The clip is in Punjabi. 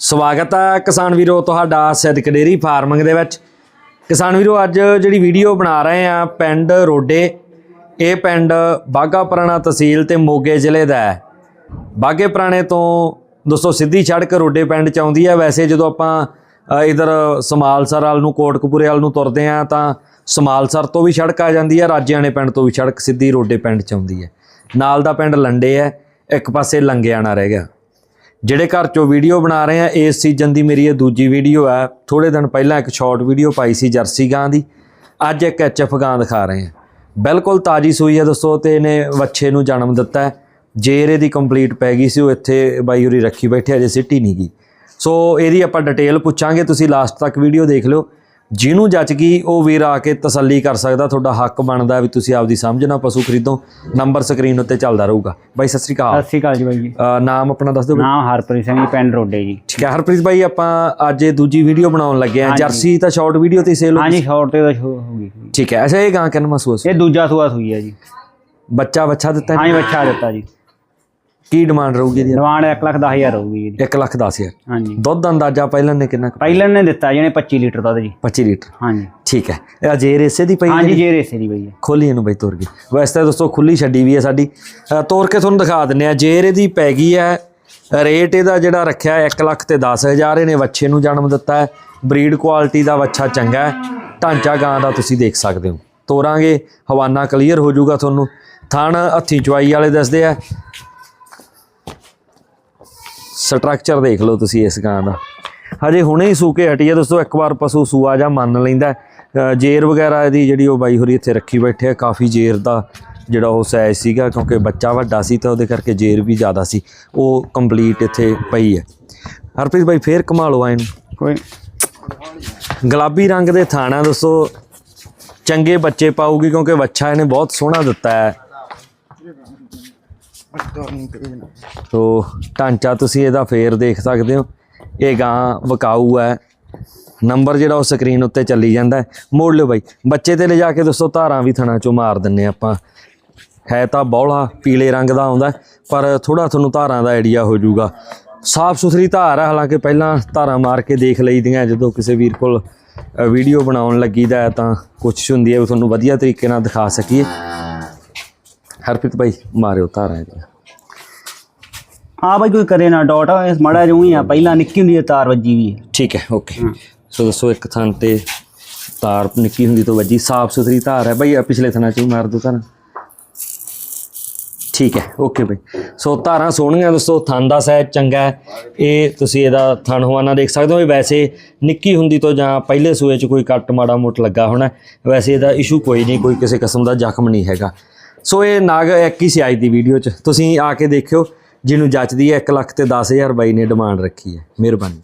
ਸਵਾਗਤ ਹੈ ਕਿਸਾਨ ਵੀਰੋ ਤੁਹਾਡਾ ਸਿੱਧਕ ਡੇਰੀ ਫਾਰਮਿੰਗ ਦੇ ਵਿੱਚ। ਕਿਸਾਨ ਵੀਰੋ ਅੱਜ ਜਿਹੜੀ ਵੀਡੀਓ ਬਣਾ ਰਹੇ ਆ ਪਿੰਡ ਰੋਡੇ ਇਹ ਪਿੰਡ ਬਾਗਾ ਪੁਰਾਣਾ ਤਹਿਸੀਲ ਤੇ ਮੋਗੇ ਜ਼ਿਲ੍ਹੇ ਦਾ ਹੈ। ਬਾਗੇ ਪੁਰਾਣੇ ਤੋਂ ਦੋਸਤੋ ਸਿੱਧੀ ਸੜਕ ਰੋਡੇ ਪਿੰਡ ਚ ਆਉਂਦੀ ਹੈ ਵੈਸੇ ਜਦੋਂ ਆਪਾਂ ਅ, ਇਧਰ ਸਮਾਲਸਰ ਵਾਲ ਨੂੰ ਕੋਟਕਪੂਰੇ ਵਾਲ ਨੂੰ ਤੁਰਦੇ ਆ ਤਾਂ ਸਮਾਲਸਰ ਤੋਂ ਵੀ ਸੜਕ ਆ ਜਾਂਦੀ ਹੈ ਰਾਜਿਆਣੇ ਪਿੰਡ ਤੋਂ ਵੀ ਸੜਕ ਸਿੱਧੀ ਰੋਡੇ ਪਿੰਡ ਚ ਆਉਂਦੀ ਹੈ ਨਾਲ ਦਾ ਪਿੰਡ ਲੰਡੇ ਹੈ ਇੱਕ ਪਾਸੇ ਲੰਗਿਆਣਾ ਰਹਿ ਗਿਆ। ਜਿਹੜੇ ਘਰ ਚੋਂ ਵੀਡੀਓ ਬਣਾ ਰਹੇ ਆ, ਇਸ ਸੀਜ਼ਨ ਦੀ ਮੇਰੀ ਇਹ ਦੂਜੀ ਵੀਡੀਓ ਹੈ ਥੋੜੇ ਦਿਨ ਪਹਿਲਾਂ ਇੱਕ ਸ਼ਾਰਟ ਵੀਡੀਓ ਪਾਈ ਸੀ ਜਰਸੀ ਗਾਂ ਦੀ। ਅੱਜ ਇੱਕ ਐਚਐਫ ਗਾਂ ਦਿਖਾ ਰਹੇ ਆ। ਬਿਲਕੁਲ ਤਾਜੀ ਸੂਈ ਹੈ ਦੋਸਤੋ, ਤੇ ਇਹਨੇ ਵੱਛੇ ਨੂੰ ਜਨਮ ਦਿੱਤਾ ਹੈ। ਜੇਰ ਇਹਦੀ ਕੰਪਲੀਟ ਪੈ ਗਈ ਸੀ, ਉਹ ਇੱਥੇ ਬਾਈ ਹੋਰੀ ਰੱਖੀ ਬੈਠੇ ਅਜੇ ਸਿੱਟੀ ਨਹੀਂ ਗਈ। ਸੋ ਇਹਦੀ ਆਪਾਂ ਡਿਟੇਲ ਪੁੱਛਾਂਗੇ, ਤੁਸੀਂ ਲਾਸਟ ਤੱਕ ਵੀਡੀਓ ਦੇਖ ਲਿਓ। ਜਿਹਨੂੰ ਜੱਜ ਗਈ ਉਹ ਵੀਰ ਆ ਕੇ ਤਸੱਲੀ ਕਰ ਸਕਦਾ ਤੁਹਾਡਾ ਹੱਕ ਬਣਦਾ ਵੀ ਤੁਸੀਂ ਆਪਦੀ ਸਮਝ ਨਾਲ ਪਸ਼ੂ ਖਰੀਦੋ। ਨੰਬਰ ਸਕਰੀਨ ਉੱਤੇ ਚੱਲਦਾ ਰਹੂਗਾ। ਬਾਈ ਸਤਿ ਸ੍ਰੀ ਅਕਾਲ। ਸਤਿ ਸ਼੍ਰੀ ਅਕਾਲ ਜੀ ਬਾਈ ਜੀ। ਨਾਮ ਆਪਣਾ ਦੱਸ ਦਿਓ ਨਾਮ ਹਰਪ੍ਰੀਤ ਸਿੰਘ ਜੀ ਪਿੰਡ ਰੋਡੇ ਜੀ। ਠੀਕ ਹੈ ਹਰਪ੍ਰੀਤ ਭਾਈ ਆਪਾਂ ਅੱਜ ਇਹ ਦੂਜੀ ਵੀਡੀਓ ਬਣਾਉਣ ਲੱਗੇ ਆ। ਜਰਸੀ ਤਾਂ ਸ਼ਾਰਟ ਵੀਡੀਓ ਤੇ ਸੇਲ ਹਾਂਜੀ ਸ਼ਾਰਟ ਤੇ ਤਾਂ ਹੋ ਗਈ। ਠੀਕ ਹੈ ਅੱਛਾ ਇਹ ਗਾਂ ਕਿੰਨਾ ਮਹਿਸੂਸ ਇਹ ਦੂਜਾ ਸੂਆ ਸੂਈ ਹੈ ਜੀ। ਬੱਚਾ ਬੱਚਾ ਦਿੱਤਾ ਹੈ? ਹਾਂਜੀ ਬੱਚਾ ਦਿੱਤਾ ਜੀ। ਕੀ ਡਿਮਾਂਡ ਰਹੂਗੀ ਇਹਦੀ? ਡਿਮਾਂਡ 1 ਲੱਖ 10 ਹਜ਼ਾਰ ਹੋਊਗੀ ਜੀ 1 ਲੱਖ 10 ਹਜ਼ਾਰ। ਹਾਂਜੀ। ਦੁੱਧ ਦਾ ਅੰਦਾਜ਼ਾ ਪਹਿਲਾਂ ਨੇ ਕਿੰਨਾ ਕੁ? ਪਹਿਲਨ ਨੇ ਦਿੱਤਾ ਜਿਹਨੇ 25 ਲੀਟਰ ਦੁੱਧ ਜੀ। 25 ਲੀਟਰ। ਹਾਂਜੀ। ਠੀਕ ਹੈ। ਇਹ ਅਜੇਰ ਇਸੇ ਦੀ ਪਈ ਹਾਂਜੀ ਜੇ ਰੇਸੇ ਦੀ ਬਈ ਹੈ। ਖੋਲੀ ਇਹਨੂੰ ਬਈ ਤੋਰ ਗਈ ਵੈਸੇ ਤਾਂ ਦੋਸਤੋ ਖੁੱਲੀ ਛੱਡੀ ਵੀ ਹੈ ਸਾਡੀ। ਅ, ਤੋਰ ਕੇ ਤੁਹਾਨੂੰ ਦਿਖਾ ਦਿੰਨੇ ਆ ਜੇਰ ਇਹਦੀ ਪੈ ਗਈ ਹੈ ਰੇਟ ਇਹਦਾ ਜਿਹੜਾ ਰੱਖਿਆ 1 ਲੱਖ ਤੇ 10000 ਇਹਨੇ ਵੱਛੇ ਨੂੰ ਜਨਮ ਦਿੱਤਾ ਹੈ। ਬਰੀਡ ਕੁਆਲਿਟੀ ਦਾ ਵੱਛਾ ਚੰਗਾ ਹੈ। ਢਾਂਚਾ ਗਾਂ ਦਾ ਤੁਸੀਂ ਦੇਖ ਸਕਦੇ ਹੋ। ਤੋਰਾਂਗੇ ਹਵਾਨਾ ਕਲੀਅਰ ਹੋ ਜਾਊਗਾ ਤੁਹਾਨੂੰ। ਥਣ ਹੱਥੀ ਚੁਆਈ ਵਾਲੇ ਦੱਸਦੇ ਆ। ਸਟਰਕਚਰ ਦੇਖ ਲਓ ਤੁਸੀਂ ਇਸ ਗਾਂ ਦਾ। ਹਜੇ ਹੁਣੇ ਹੀ ਸੂਕੇ ਹਟੀ ਹੈ ਦੋਸਤੋ ਇੱਕ ਵਾਰ ਪਸ਼ੂ ਸੂਆ ਜਾਂ ਮੰਨ ਲੈਂਦਾ ਜੇਰ ਵਗੈਰਾ ਇਹਦੀ ਜਿਹੜੀ ਉਹ ਬਾਈ ਹੋਰੀ ਇੱਥੇ ਰੱਖੀ ਬੈਠੇ ਆ ਕਾਫੀ ਜੇਰ ਦਾ ਜਿਹੜਾ ਉਹ ਸਾਈਜ਼ ਸੀਗਾ ਕਿਉਂਕਿ ਬੱਚਾ ਵੱਡਾ ਸੀ ਤਾਂ ਉਹਦੇ ਕਰਕੇ ਜੇਰ ਵੀ ਜ਼ਿਆਦਾ ਸੀ। ਉਹ ਕੰਪਲੀਟ ਇੱਥੇ ਪਈ ਹੈ। ਹਰਪ੍ਰੀਤ ਬਾਈ ਫੇਰ ਕਮਾ ਲਓ ਇਹਨੂੰ। ਕੋਈ ਗੁਲਾਬੀ ਰੰਗ ਦੇ ਥਾਣਾ ਦੋਸਤੋ। ਚੰਗੇ ਬੱਚੇ ਪਾਊਗੀ ਕਿਉਂਕਿ ਬੱਚਾ ਇਹਨੇ ਬਹੁਤ ਸੋਹਣਾ ਦਿੱਤਾ ਹੈ। ਸੋ ਢਾਂਚਾ ਤੁਸੀਂ ਇਹਦਾ ਫੇਰ ਦੇਖ ਸਕਦੇ ਹੋ। ਇਹ ਗਾਂ ਵਕਾਊ ਹੈ। ਨੰਬਰ ਜਿਹੜਾ ਉਹ ਸਕਰੀਨ ਉੱਤੇ ਚੱਲੀ ਜਾਂਦਾ ਮੋੜ ਲਿਓ ਬਾਈ। ਬੱਚੇ ਤੇ ਲਿਜਾ ਕੇ ਦੋਸਤੋ ਧਾਰਾਂ ਵੀ ਥਣਾ ਚੋਂ ਮਾਰ ਦਿੰਨੇ ਆਪਾਂ। ਹੈ ਤਾਂ ਬੌਲਾ ਪੀਲੇ ਰੰਗ ਦਾ ਆਉਂਦਾ ਪਰ ਥੋੜਾ ਤੁਹਾਨੂੰ ਧਾਰਾਂ ਦਾ ਆਈਡੀਆ ਹੋ ਜਾਊਗਾ। ਸਾਫ਼ ਸੁਥਰੀ ਧਾਰ ਹੈ, ਹਾਲਾਂਕਿ ਪਹਿਲਾਂ ਧਾਰਾਂ ਮਾਰ ਕੇ ਦੇਖ ਲਈਦੀਆਂ ਜਦੋਂ ਕਿਸੇ ਵੀਰ ਕੋਲ ਵੀਡੀਓ ਬਣਾਉਣ ਲੱਗੀਦਾ ਹੈ ਤਾਂ ਕੋਸ਼ਿਸ਼ ਹੁੰਦੀ ਹੈ ਵੀ ਤੁਹਾਨੂੰ ਵਧੀਆ ਤਰੀਕੇ ਨਾਲ ਦਿਖਾ ਸਕੀਏ। ਹਰਪ੍ਰੀਤ ਭਾਈ ਮਾਰਿਓ ਧਾਰਾਂ ਇਹਦੀਆਂ ਹਾਂ ਬਾਈ ਕੋਈ ਕਰੇ ਨਾ ਡਾਟ ਇਸ ਮੜਾ ਜੂ ਹੀ ਆ ਪਹਿਲਾਂ ਨਿੱਕੀ ਹੁੰਦੀ ਹੈ ਤਾਰ ਵੱਜੀ ਵੀ ਹੈ ਠੀਕ ਹੈ ਓਕੇ। ਸੋ ਦੱਸੋ ਇੱਕ ਥਾਂ ਤੇ ਤਾਰ ਨਿੱਕੀ ਹੁੰਦੀ ਤੋਂ ਵੱਜੀ ਸਾਫ਼ ਸੁਥਰੀ ਧਾਰ ਹੈ ਬਈ ਆਹ ਪਿਛਲੇ ਥਾਂ ਚ ਮਾਰ ਦੋ ਧਾਰਾਂ। ਠੀਕ ਹੈ ਓਕੇ ਬਈ। ਸੋ ਧਾਰਾਂ ਸੋਹਣੀਆਂ ਦੋਸਤੋ ਥਣ ਦਾ ਸਾਈਜ਼ ਚੰਗਾ ਹੈ। ਇਹ ਤੁਸੀਂ ਇਹਦਾ ਥਣ ਹਵਾਨਾ ਦੇਖ ਸਕਦੇ ਹੋ ਵੈਸੇ ਨਿੱਕੀ ਹੁੰਦੀ ਤੋਂ ਜਾਂ ਪਹਿਲੇ ਸੂਏ 'ਚ ਕੋਈ ਕੱਟ ਮਾੜਾ ਮੋਟ ਲੱਗਾ ਹੋਣਾ ਵੈਸੇ ਇਹਦਾ ਇਸ਼ੂ ਕੋਈ ਨਹੀਂ ਕੋਈ ਕਿਸੇ ਕਿਸਮ ਦਾ ਜ਼ਖਮ ਨਹੀਂ ਹੈਗਾ। ਸੋ ਇਹ ਨਾਗ ਇੱਕ ਹੀ ਸੀ ਅੱਜ ਦੀ ਵੀਡੀਓ 'ਚ। ਤੁਸੀਂ ਆ ਕੇ ਦੇਖਿਓ, ਜਿਹਨੂੰ ਜੱਚਦੀ ਹੈ 1 ਲੱਖ ਤੇ 10000 ਬਾਈ ਨੇ ਡਿਮਾਂਡ ਰੱਖੀ ਹੈ। ਮਿਹਰਬਾਨੀ।